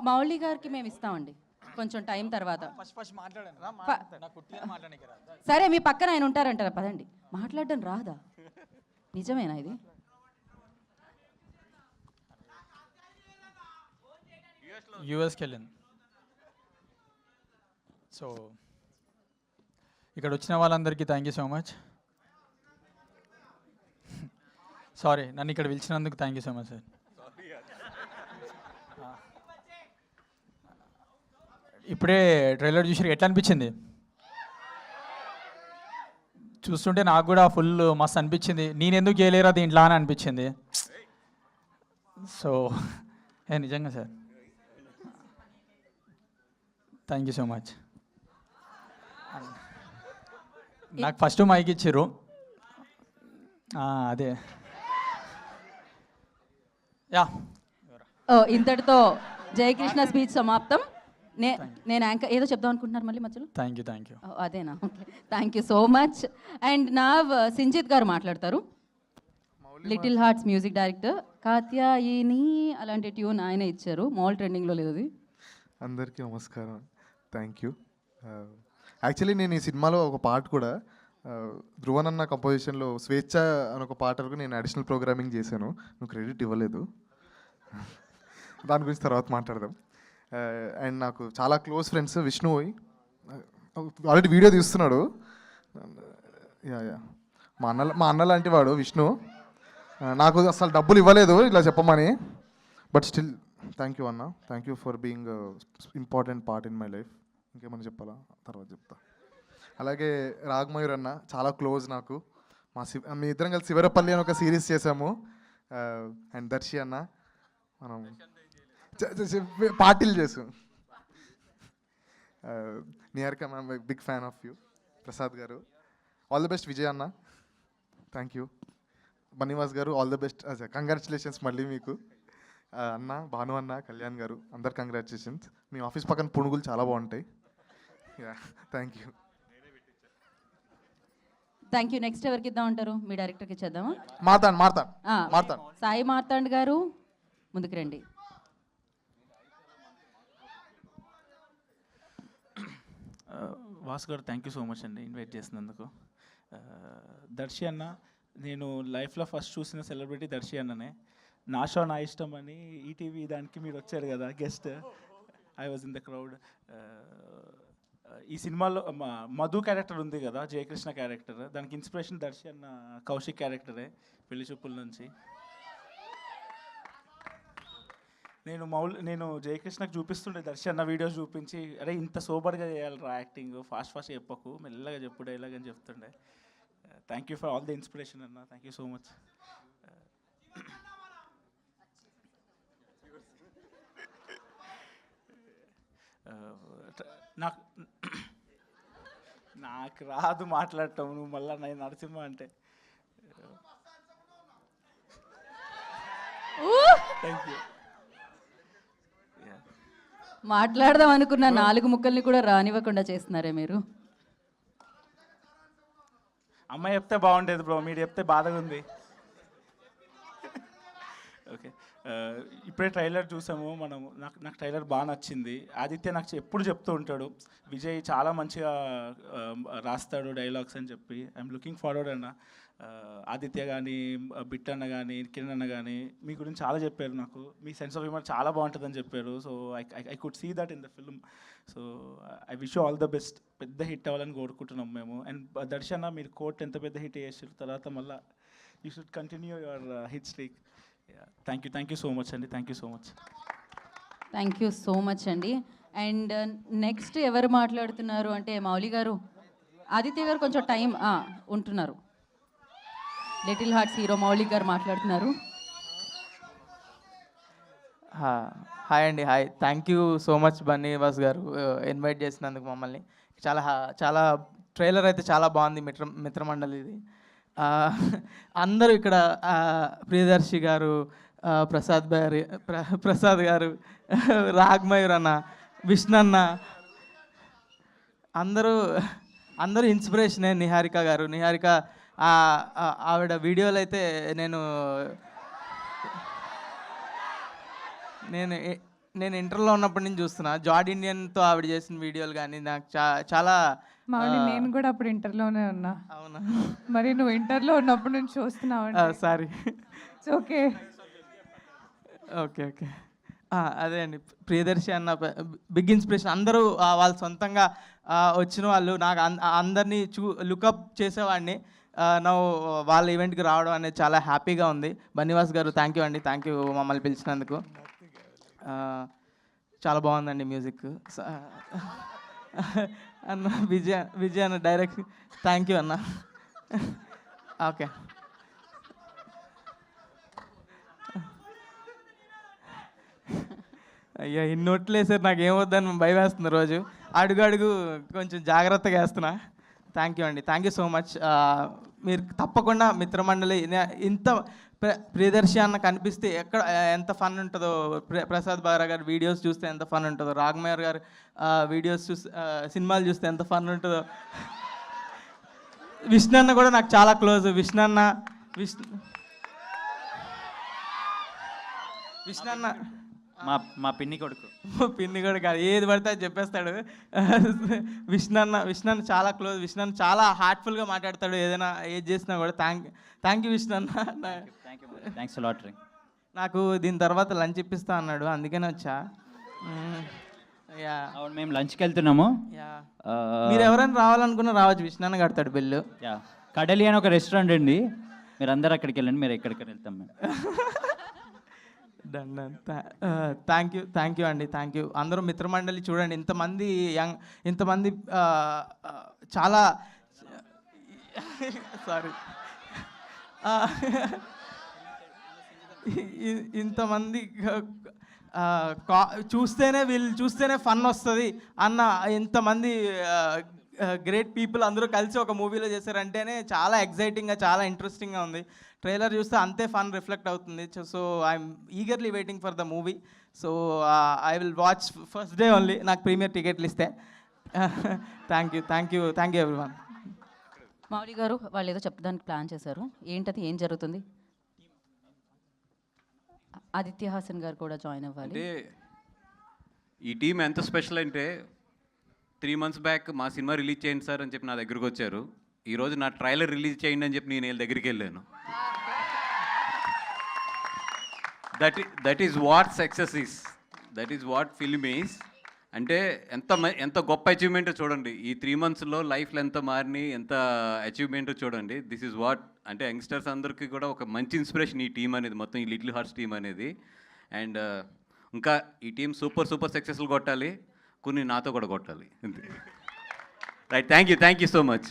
మా- మౌలి గారికి మేము ఇస్తామండి. కొంచెం టైం తర్వాత. సరే మీ పక్కన ఆయన ఉంటారంటారా? పదండి. మాట్లాడడం రాదా? నిజమేనా ఇది? యూఎస్కి వెళ్ళింది. సో ఇక్కడ వచ్చిన వాళ్ళందరికీ thank you so much sorry నన్ను ఇక్కడ పిలిచినందుకు thank you so much sir ఇప్పుడే ట్రైలర్ చూసి ఎట్లా అనిపించింది చూస్తుంటే నాకు కూడా ఫుల్ మస్తు అనిపించింది. నేను ఎందుకు చేయలేరా దీంట్లో అని అనిపించింది. సో ఏ నిజంగా sir? Thank you so much నాకు ఫస్ట్ మైక్ ఇచ్చారు అదే. యా. ఓ ఇంతటితో జయకృష్ణ స్పీచ్ సమాప్తం. నే నేను యాంకర్ ఏదో చెప్దాం అనుకుంటున్నారు మళ్ళీ మధ్యలో? థ్యాంక్ యూ థ్యాంక్ యూ అదేనా? Okay. Thank you so much and నా సింజిత్ గారు మాట్లాడతారు. Little hearts music director Katyayini అలాంటి ట్యూన్ ఆయన ఇచ్చారు. మాల్ ట్రెండింగ్లో లేదు అది అందరికీ నమస్కారం. థ్యాంక్ యూ యాక్చువల్లీ నేను ఈ సినిమాలో ఒక పాట కూడా ఆ, ధ్రువన్ అన్న కంపోజిషన్లో స్వేచ్ఛ అని ఒక పాట వరకు నేను అడిషనల్ ప్రోగ్రామింగ్ చేశాను. నువ్వు క్రెడిట్ ఇవ్వలేదు. దాని గురించి తర్వాత మాట్లాడదాం. Uh, అండ్ నాకు చాలా close friends Vishnu already video uh, తీస్తున్నాడు. యా యా uh, మా అన్న మా అన్న లాంటి వాడు విష్ణు. నాకు అసలు డబ్బులు ఇవ్వలేదు ఇలా చెప్పమని. బట్ స్టిల్ థ్యాంక్ యూ అన్న. Thank you for being important part in my life ఇంకేమైనా చెప్పాలా? తర్వాత చెప్తా. అలాగే రాగమయూర్ అన్న చాలా క్లోజ్ నాకు. మా శివ మీ ఇద్దరం కలిసి శివరపల్లి అని ఒక సిరీస్ చేసాము. అండ్ దర్శి అన్న. మనం పార్టీలు చేసాం. Niharika ma'am big fan of you. Prasad garu. All the best Vijay అన్న. Thank you. బనీవాస్ గారు ఆల్ ద బెస్ట్. కంగ్రాచులేషన్స్ మళ్ళీ మీకు. అన్న భాను అన్న కళ్యాణ్ గారు అందరు కంగ్రాచులేషన్స్. మీ ఆఫీస్ పక్కన పునుగులు చాలా బాగుంటాయి. Yeah thank you. Thank you. Next ఎవరికి ఇద్దాం అంటారు? మీ డైరెక్టర్కి ఇచ్చేద్దామా? మాతాను ఆ, మాతాను సాయి మార్తాండ్ గారు. ముందుకు రండి. Vasu garu thank you so much అండి ఇన్వైట్ చేసినందుకు. దర్శి అన్న నేను లైఫ్లో ఫస్ట్ చూసిన సెలబ్రిటీ దర్శి అన్ననే. నా షో నా ఇష్టం అని ఈటీవీ దానికి మీరు వచ్చారు కదా guest I was in the crowd ఈ సినిమాలో మధు క్యారెక్టర్ ఉంది కదా జయకృష్ణ క్యారెక్టర్ దానికి ఇన్స్పిరేషన్ దర్శి అన్న కౌశిక్ క్యారెక్టరే పెళ్ళి చూపుల నుంచి. నేను మౌల్ నేను జయకృష్ణకు చూపిస్తుండే దర్శన్ అన్న వీడియోస్ చూపించి అరే ఇంత సోబర్గా చేయాలిరా యాక్టింగ్ ఫాస్ట్ ఫాస్ట్ చెప్పకు మెల్లగా చెప్పు డైలాగ్ అని చెప్తుండే. Thank you for all the inspiration అన్న. థ్యాంక్ యూ సో మచ్ నాకు నాకు రాదు మాట్లాడటం నువ్వు మళ్ళీ నేను నరసింహ అంటే. థ్యాంక్ యూ మాట్లాడదాం అనుకున్న నాలుగు ముక్కల్ని కూడా రానివ్వకుండా చేస్తున్నారే మీరు. అమ్మాయి చెప్తే బాగుండేది బ్రో మీరు చెప్తే బాధగా ఉంది. ఓకే ఇప్పుడే ట్రైలర్ చూసాము మనం నాకు నాకు ట్రైలర్ బాగా నచ్చింది. ఆదిత్య నాకు ఎప్పుడు చెప్తూ ఉంటాడు విజయ్ చాలా మంచిగా రాస్తాడు డైలాగ్స్ అని చెప్పి. ఐఎమ్ లుకింగ్ ఫార్వర్డ్ అన్న. ఆదిత్య కానీ బిట్ అన్న కానీ కిరణ్ అన్న కానీ మీ గురించి చాలా చెప్పారు నాకు. మీ సెన్స్ ఆఫ్ హ్యూమర్ చాలా బాగుంటుందని చెప్పారు. So I I could see that in the film so I wish all the best పెద్ద హిట్ అవ్వాలని కోరుకుంటున్నాం మేము. అండ్ దర్శన మీరు కోర్ట్ ఎంత పెద్ద హిట్ చేసారు తర్వాత మళ్ళీ you should continue your hit streak thank you thank you so much అండి thank you so much thank you so much అండి అండ్ నెక్స్ట్ ఎవరు మాట్లాడుతున్నారు అంటే మౌలి గారు? ఆదిత్య గారు కొంచెం టైం ఆ, ఉంటున్నారు. లిటిల్ హార్ట్స్ హీరో మౌలి గారు మాట్లాడుతున్నారు. హాయ్ అండి hi. Thank you so much Bunny Vas garu invite చేసినందుకు మమ్మల్ని. చాలా హా- చాలా ట్రైలర్ అయితే చాలా బాగుంది మిత్ర మిత్రమండలి ఇది. అందరూ ఇక్కడ ప్రియదర్శి గారు ప్రసాద్ గారు ప్ర- ప్రసాద్ గారు రాగ్మయూర్ అన్న విష్ణు అన్న అందరూ అందరూ ఇన్స్పిరేషనే నిహారిక గారు. నిహారిక ఆవిడ వీడియోలు అయితే నేను నేను నేను ఇంటర్లో ఉన్నప్పటి నుంచి చూస్తున్నా. జార్డ్ ఇండియన్తో ఆవిడ చేసిన వీడియోలు కానీ నాకు చా చాలా మౌలి నేను కూడా అప్పుడు ఇంటర్లోనే ఉన్నా. అవునా? మరి నువ్వు ఇంటర్లో ఉన్నప్పుడు నుంచి చూస్తున్నావు సారీ. Okay okay. ఓకే అదే అండి. ప్రియదర్శి అన్న బిగ్ ఇన్స్పిరేషన్ అందరూ వాళ్ళు సొంతంగా వచ్చిన వాళ్ళు నాకు అందరినీ చూ లుకప్ చేసేవాడిని. నా వాళ్ళ ఈవెంట్కి రావడం అనేది చాలా హ్యాపీగా ఉంది. బన్నివాస్ గారు థ్యాంక్ యూ అండి. థ్యాంక్ యూ మమ్మల్ని పిలిచినందుకు. చాలా బాగుందండి మ్యూజిక్. అన్న విజయ విజయ అన్న డైరెక్ట్ థ్యాంక్ యూ అన్న. ఓకే. అయ్యా ఇన్నోట్లేసారు నాకు ఏమొద్దని భయం వేస్తుంది రోజు. అడుగు అడుగు కొంచెం జాగ్రత్తగా వేస్తున్నా. థ్యాంక్ యూ అండి థ్యాంక్ యూ సో మచ్ మీరు తప్పకుండా మిత్రమండలి ఇంత ప్ర ప్రియదర్శి అన్న కనిపిస్తే ఎక్కడ ఎంత ఫన్ ఉంటుందో. ప్రసాద్ బారా గారి వీడియోస్ చూస్తే ఎంత ఫన్ ఉంటుందో. రాఘమయ్యర్ గారు వీడియోస్ చూస్తే సినిమాలు చూస్తే ఎంత ఫన్ ఉంటుందో. విష్ణు అన్న కూడా నాకు చాలా క్లోజ్ విష్ణు అన్న విష్ణు విష్ణు అన్న మా మా పిన్ని కొడుకు. పిన్ని కూడా కాదు ఏది పడితే అది చెప్పేస్తాడు. విష్ణు అన్న విష్ణు అన్న చాలా క్లోజ్ విష్ణు అన్న చాలా హార్ట్ఫుల్గా మాట్లాడతాడు ఏదైనా ఏది చేసినా కూడా. థ్యాంక్ థ్యాంక్ యూ విష్ణు అన్న నా- థ్యాంక్ యూ థ్యాంక్స్ లాటరీ నాకు దీని తర్వాత లంచ్ ఇప్పిస్తా అన్నాడు అందుకనే వచ్చా. మ్మ్. యా అవును మేము లంచ్కి వెళ్తున్నాము. మీరు ఎవరైనా రావాలనుకున్నా రావచ్చు విష్ణు అన్న కడతాడు బిల్లు. యా కడలి అని ఒక రెస్టారెంట్ అండి మీరు అందరు అక్కడికి వెళ్ళండి మీరు ఎక్కడికి వెళ్తాం మేము. Done done thank you thank you అండి థ్యాంక్ యూ అందరూ మిత్రమండలి చూడండి ఇంతమంది యంగ్ ఇంతమంది uh, uh, చాలా సారీ uh, ఇంతమంది కా- చూస్తేనే వీళ్ళు చూస్తేనే ఫన్ వస్తుంది అన్న ఇంతమంది గ్రేట్ పీపుల్ అందరూ కలిసి ఒక మూవీలో చేశారంటేనే చాలా ఎగ్జైటింగ్గా చాలా ఇంట్రెస్టింగ్గా ఉంది. ట్రైలర్ చూస్తే అంతే ఫన్ రిఫ్లెక్ట్ అవుతుంది. So I'm eagerly waiting for the movie so I will watch first day only నాకు ప్రీమియర్ టికెట్లు ఇస్తే. Thank you thank you thank you everyone Mouli garu వాళ్ళు ఏదో చెప్పడానికి ప్లాన్ చేశారు. ఏంటది ఏం జరుగుతుంది? ఆదిత్య హాసన్ గారు కూడా జాయిన్ అవ్వాలి. ఈ టీం ఎంత స్పెషల్ అంటే త్రీ మంత్స్ బ్యాక్ మా సినిమా రిలీజ్ చేయండి సార్ అని చెప్పి నా దగ్గరికి వచ్చారు. ఈరోజు నా ట్రైలర్ రిలీజ్ చేయండి అని చెప్పి నేను వీళ్ళ దగ్గరికి వెళ్ళాను. That that is what success is that is what film is అంటే ఎంత ఎంత గొప్ప అచీవ్మెంట్ చూడండి. ఈ త్రీ మంత్స్లో లైఫ్లో ఎంత మారిని ఎంత అచీవ్మెంట్ చూడండి. దిస్ ఈజ్ వాట్ అంటే యంగ్స్టర్స్ అందరికీ కూడా ఒక మంచి ఇన్స్పిరేషన్ ఈ టీం అనేది మొత్తం ఈ లిటిల్ హార్ట్స్ టీం అనేది. అండ్ uh, ఇంకా ఈ టీం సూపర్ సూపర్ సక్సెస్ఫుల్ కొట్టాలి. కొన్ని నాతో కూడా కొట్టాలి. అంతే. Right thank you thank you so much